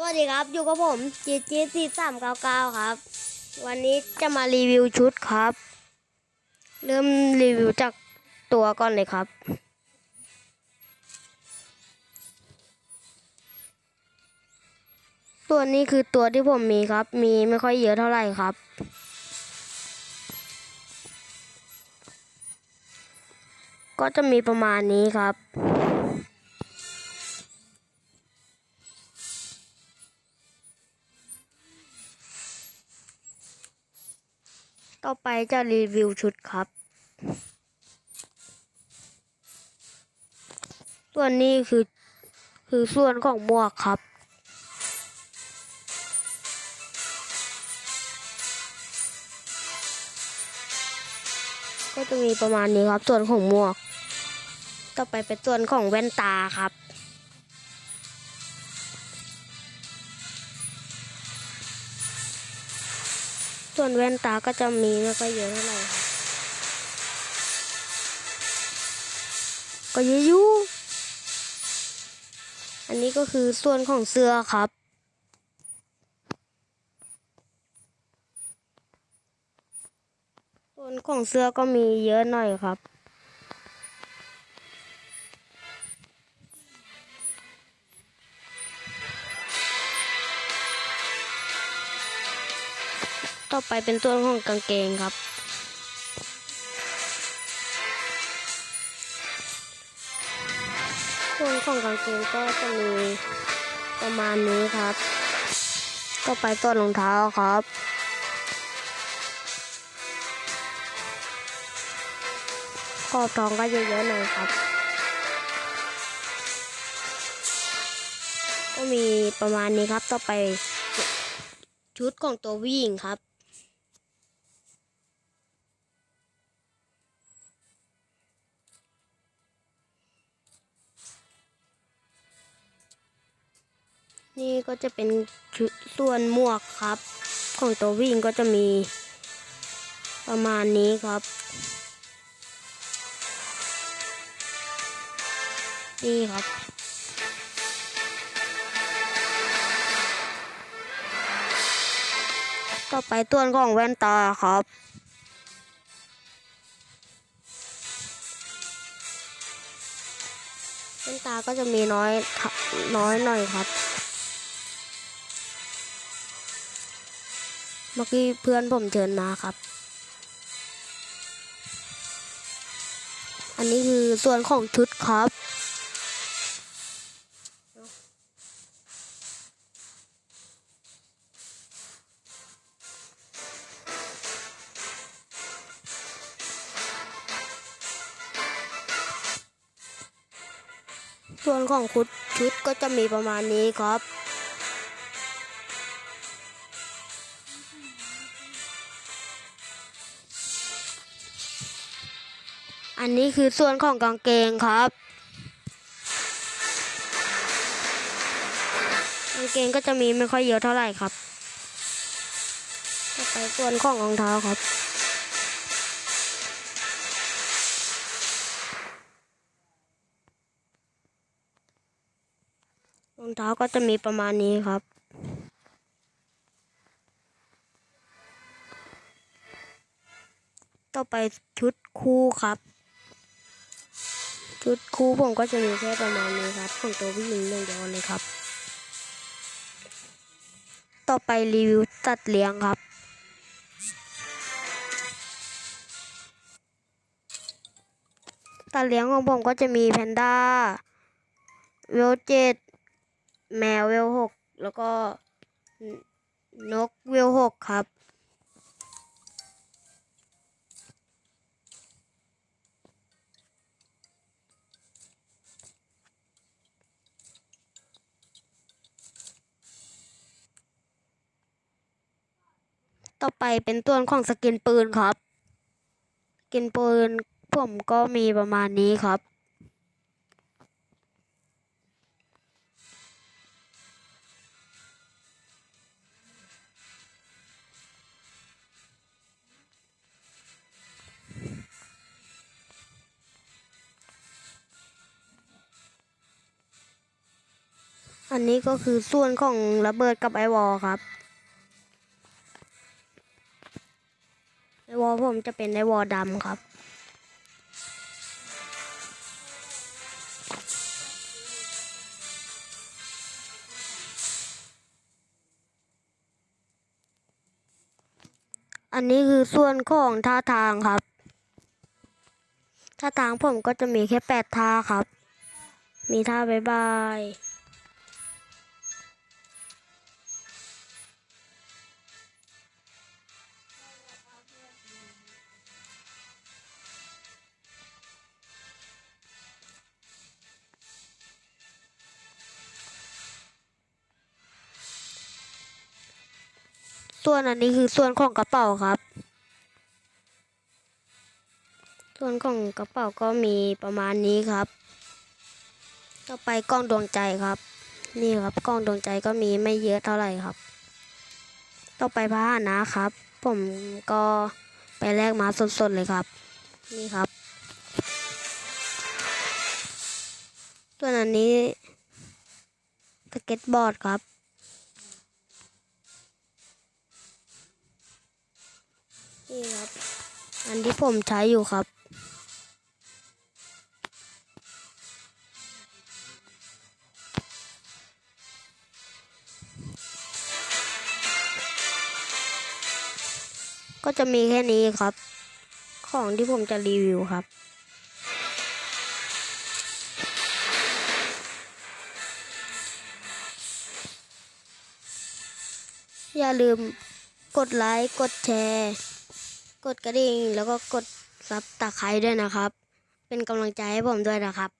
สวัสดีครับ อยู่กับผมจีจีสี่สามเก้าเก้าครับ วันนี้จะมารีวิวชุดครับ เริ่มรีวิวจากตัวก่อนเลยครับ ตัวนี้คือตัวที่ผมมีครับ มีไม่ค่อยเยอะเท่าไหร่ครับ ก็จะมีประมาณนี้ครับ ต่อไปจะรีวิวชุดครับ ส่วนนี้คือ คือส่วนของหมวกครับ ก็จะมีประมาณนี้ครับ ส่วนของหมวก ต่อไปเป็นส่วนของแว่นตาครับ วนแว่นตาก็จะมีไม่ค่อยเยอะเท่าไหร่ครับก็เยอะอยู่อันนี้ก็คือส่วนของเสื้อครับ ส่วนของเสื้อก็มีเยอะหน่อยครับ ต่อไปเป็นส่วของกางเกงครับ ส่วนของกางเกงก็จะมีประมาณนี้ครับ ต่อไปส่วนรองเท้าครับขอบทองก็เยอะๆหน่อยครับ ก็มีประมาณนี้ครับ ต่อไปชุดของตัววิ่งครับ นี่ก็จะเป็นส่วนหมวกครับ ของตัววิ่งก็จะมีประมาณนี้ครับนี่ครับ ต่อไปส่วของแว่นตาครับแว่นตาก็จะมีน้อยน้อยหน่อยครับ เมื่อกี้เพื่อนผมเชิญมาครับ อันนี้คือส่วนของชุดครับส่วนของคุดชุดก็จะมีประมาณนี้ครับ อันนี้คือส่วนของกางเกงครับ กางเกงก็จะมีไม่ค่อยเยอะเท่าไหร่ครับต่อไปส่วนของรองเท้าครับรองเท้าก็จะมีประมาณนี้ครับ ต่อไปชุดคู่ครับ ชุดคู่ผมก็จะมีแค่ประมาณนี้ครับของตัวผู้หญิงอย่างเดียวเลยครับ ต่อไปรีวิวตัดเลี้ยงครับตัดเลี้ยงของผมก็จะมีแพนด้าเวลเจ็ดแมวเวลหกแล้วก็นกเวลหกครับ ต่อไปเป็นส่วนของสกินปืนครับ สกินปืนผมก็มีประมาณนี้ครับ อันนี้ก็คือส่วนของระเบิดกับไอวอลครับ ไอวอลผมจะเป็นไอวอลดำครับ อันนี้คือส่วนของท่าทางครับท่าทางผมก็จะมีแค่แปดท่าครับ มีท่าบายบาย ส่วนอันนี้คือส่วนของกระเป๋าครับ ส่วนของกระเป๋าก็มีประมาณนี้ครับ ต่อไปกล้องดวงใจครับ นี่ครับกล้องดวงใจก็มีไม่เยอะเท่าไหร่ครับ ต่อไปพระหนะครับ ผมก็ไปแลกมาสดๆเลยครับ นี่ครับ ส่วนอันนี้สเก็ตบอร์ดครับ นี่ครับ อันที่ผมใช้อยู่ครับ ก็จะมีแค่นี้ครับ ของที่ผมจะรีวิวครับอย่าลืมกดไลค์ กดแชร์ กดกระดิ่งแล้วก็กดซับตะไคร้ด้วยนะครับ เป็นกำลังใจให้ผมด้วยนะครับ